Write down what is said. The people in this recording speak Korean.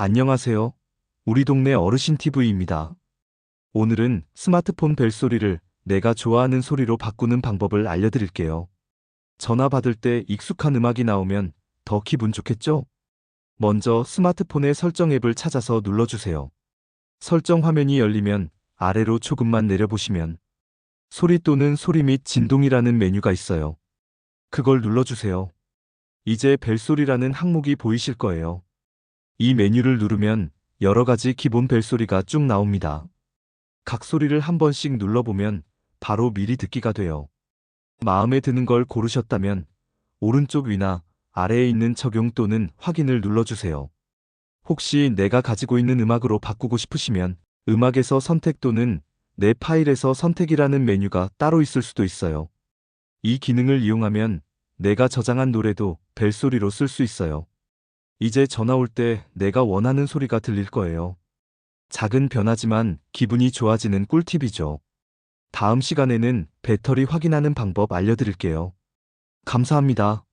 안녕하세요. 우리 동네 어르신 TV입니다. 오늘은 스마트폰 벨소리를 내가 좋아하는 소리로 바꾸는 방법을 알려드릴게요. 전화 받을 때 익숙한 음악이 나오면 더 기분 좋겠죠? 먼저 스마트폰의 설정 앱을 찾아서 눌러주세요. 설정 화면이 열리면 아래로 조금만 내려보시면 소리 또는 소리 및 진동이라는 메뉴가 있어요. 그걸 눌러주세요. 이제 벨소리라는 항목이 보이실 거예요. 이 메뉴를 누르면 여러 가지 기본 벨소리가 쭉 나옵니다. 각 소리를 한 번씩 눌러보면 바로 미리 듣기가 돼요. 마음에 드는 걸 고르셨다면 오른쪽 위나 아래에 있는 적용 또는 확인을 눌러주세요. 혹시 내가 가지고 있는 음악으로 바꾸고 싶으시면 음악에서 선택 또는 내 파일에서 선택이라는 메뉴가 따로 있을 수도 있어요. 이 기능을 이용하면 내가 저장한 노래도 벨소리로 쓸 수 있어요. 이제 전화 올 때 내가 원하는 소리가 들릴 거예요. 작은 변화지만 기분이 좋아지는 꿀팁이죠. 다음 시간에는 배터리 확인하는 방법 알려드릴게요. 감사합니다.